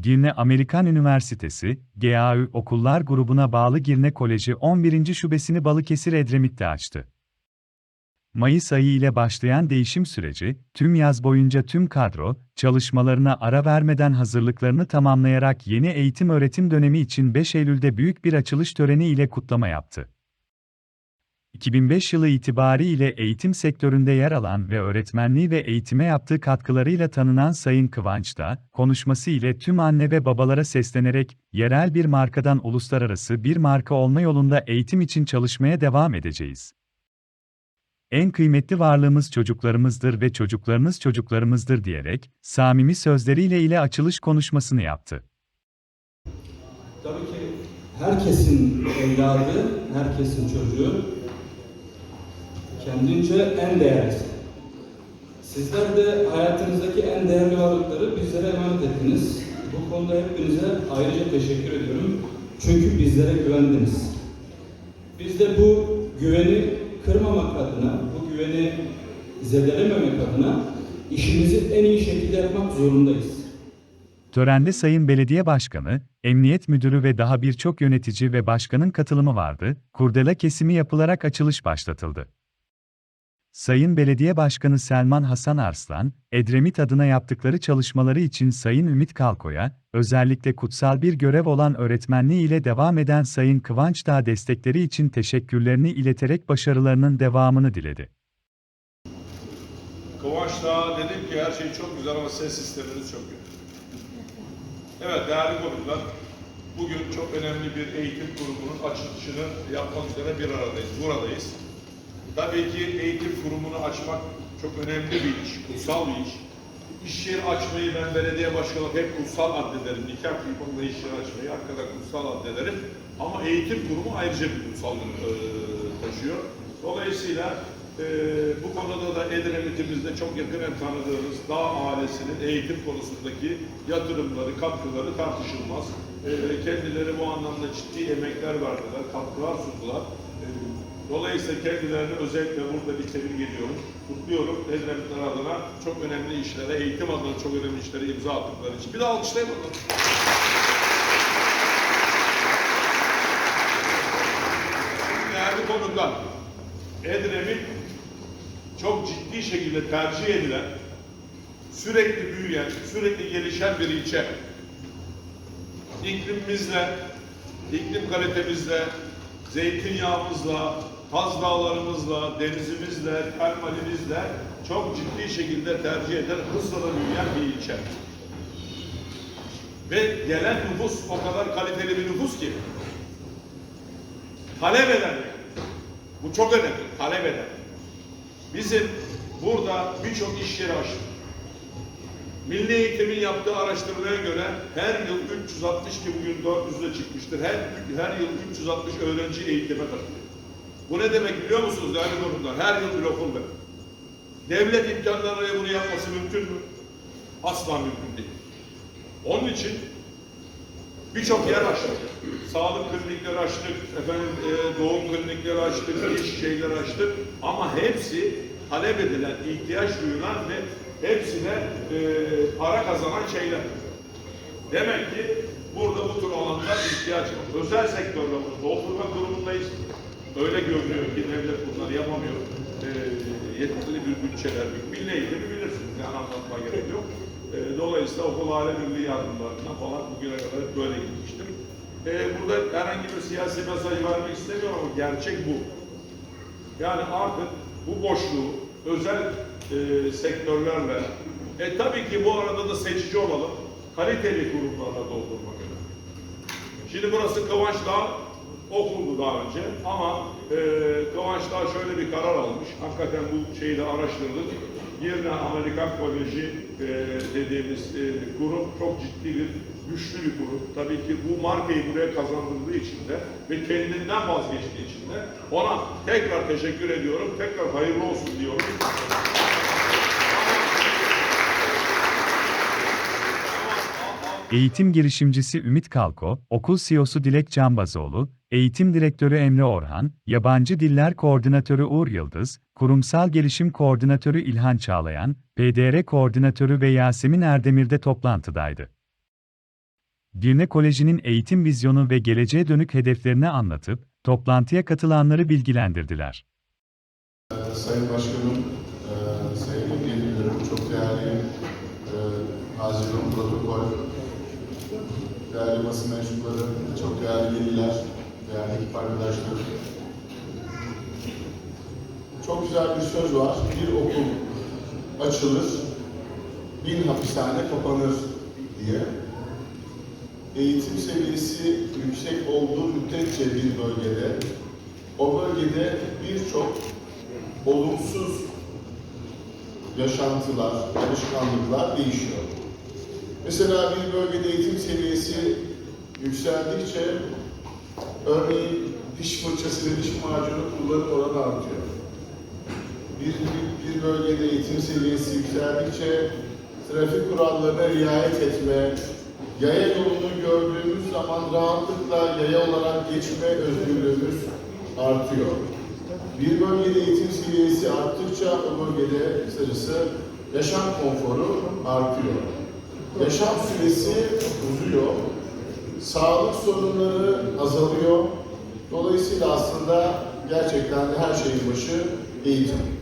Girne Amerikan Üniversitesi, GAÜ Okullar grubuna bağlı Girne Koleji 11. şubesini Balıkesir Edremit'te açtı. Mayıs ayı ile başlayan değişim süreci, tüm yaz boyunca tüm kadro, çalışmalarına ara vermeden hazırlıklarını tamamlayarak yeni eğitim-öğretim dönemi için 5 Eylül'de büyük bir açılış töreni ile kutlama yaptı. 2005 yılı itibariyle eğitim sektöründe yer alan ve öğretmenliği ve eğitime yaptığı katkılarıyla tanınan Sayın Kıvanç da, konuşması ile tüm anne ve babalara seslenerek, yerel bir markadan uluslararası bir marka olma yolunda eğitim için çalışmaya devam edeceğiz. En kıymetli varlığımız çocuklarımızdır ve çocuklarınız çocuklarımızdır diyerek, samimi sözleriyle ile açılış konuşmasını yaptı. Tabii ki herkesin evladı, herkesin çocuğu kendince en değerlisi. Sizler de hayatınızdaki en değerli varlıkları bizlere emanet ettiniz. Bu konuda hepinize ayrıca teşekkür ediyorum. Çünkü bizlere güvendiniz. Biz de bu güveni kırmamak adına, bu güveni zedelememek adına işimizi en iyi şekilde yapmak zorundayız. Törende Sayın Belediye Başkanı, Emniyet Müdürü ve daha birçok yönetici ve başkanın katılımı vardı, kurdela kesimi yapılarak açılış başlatıldı. Sayın Belediye Başkanı Selman Hasan Arslan, Edremit adına yaptıkları çalışmaları için Sayın Ümit Kalko'ya, özellikle kutsal bir görev olan öğretmenliği ile devam eden Sayın Kıvanç Dağ destekleri için teşekkürlerini ileterek başarılarının devamını diledi. Kıvanç Dağ dedim ki her şey çok güzel ama ses sisteminiz çok kötü. Evet değerli konuklar, bugün çok önemli bir eğitim kurumunun açılışını yapmak üzere bir aradayız, buradayız. Tabii ki eğitim kurumunu açmak çok önemli bir iş, kutsal bir iş. İş yeri açmayı ben belediye başkanı hep kutsal addederim. Nikah kıyımında iş yeri açmayı hakikaten kutsal addederim. Ama eğitim kurumu ayrıca bir kutsal e, taşıyor. Dolayısıyla e, bu konuda da Edremit'imizde çok yakinen tanıdığımız Dağ ailesinin eğitim konusundaki yatırımları, katkıları tartışılmaz. E, kendileri bu anlamda ciddi emekler verdiler, katkılar sundular. Dolayısıyla kendilerini özellikle burada bir tebrik ediyorum. Kutluyorum. Edremitler adına çok önemli işlere, eğitim adına çok önemli işlere imza attıkları için. Bir de alkışlayalım. Değerli konuklar, Edremit çok ciddi şekilde tercih edilen, sürekli büyüyen, sürekli gelişen bir ilçe. İklimimizle, iklim kalitemizle, zeytinyağımızla, Kaz Dağlarımızla, denizimizle, termalimizle çok ciddi şekilde tercih eden, hızla da büyüyen bir ilçe. Ve gelen nüfus o kadar kaliteli bir nüfus ki talep eden. Bu çok önemli, talep eden. Bizim burada birçok iş yeri açtık. Milli Eğitim'in yaptığı araştırmaya göre her yıl 360 ki bugün 400'e çıkmıştır. Her, her yıl 360 öğrenci eğitime katılıyor. Bu ne demek biliyor musunuz değerli konuklar? Her yıl bir okul demek. Devlet imkanlarıyla bunu yapması mümkün mü? Asla mümkün değil. Onun için birçok yer açtık. Sağlık klinikleri açtık, efendim e, doğum klinikleri açtık, iş şeyler açtık. Ama hepsi talep edilen, ihtiyaç duyulan ve hepsine e, para kazanan şeyler. Demek ki burada bu tür alanlar ihtiyaç var. Özel sektörle bunu doldurma durumundayız. Öyle görünüyor ki devlet bunları yapamıyor. E, yeterli bir bütçeler. Milli eğitimi bilirsiniz. Yani anlatma gerek yok. E, dolayısıyla okul aile birliği yardımlarına falan bugüne kadar böyle gitmiştim. E, burada herhangi bir siyasi mesaj vermek istemiyorum ama gerçek bu. Yani artık bu boşluğu özel e, sektörlerle e tabii ki bu arada da seçici olalım. Kaliteli kurumlarla doldurmak önemli. Şimdi burası Kıvanç Dağ okuldu daha önce ama e, Kıvanç Dağ şöyle bir karar almış. Hakikaten bu şeyi de araştırdık. Yerine Amerikan Koleji e, dediğimiz e, kurum çok ciddi bir güçlü bir kurum. Tabii ki bu markayı buraya kazandırdığı için de ve kendinden vazgeçtiği için de ona tekrar teşekkür ediyorum. Tekrar hayırlı olsun diyorum. Eğitim girişimcisi Ümit Kalko, okul CEO'su Dilek Canbazoğlu, eğitim direktörü Emre Orhan, yabancı diller koordinatörü Uğur Yıldız, kurumsal gelişim koordinatörü İlhan Çağlayan, PDR koordinatörü ve Yasemin Erdemir de toplantıdaydı. Girne Koleji'nin eğitim vizyonu ve geleceğe dönük hedeflerini anlatıp, toplantıya katılanları bilgilendirdiler. Sayın Başkanım, e, sevgili velilerim, çok değerli e, Haziran Protokol, değerli basın mensupları, çok değerli veliler, değerli ekip arkadaşlarım. Çok güzel bir söz var, bir okul açılır, bin hapishane kapanır diye. Eğitim seviyesi yüksek olduğu müddetçe bir bölgede, o bölgede birçok olumsuz yaşantılar, alışkanlıklar değişiyor. Mesela bir bölgede eğitim seviyesi yükseldikçe örneğin diş fırçası ve diş macunu kullanım oranı artıyor. Bir, bir, bir bölgede eğitim seviyesi yükseldikçe trafik kurallarına riayet etme, yaya yolunu gördüğümüz zaman rahatlıkla yaya olarak geçme özgürlüğümüz artıyor. Bir bölgede eğitim seviyesi arttıkça o bölgede kısacası yaşam konforu artıyor. Yaşam süresi uzuyor. Sağlık sorunları azalıyor. Dolayısıyla aslında gerçekten her şeyin başı eğitim.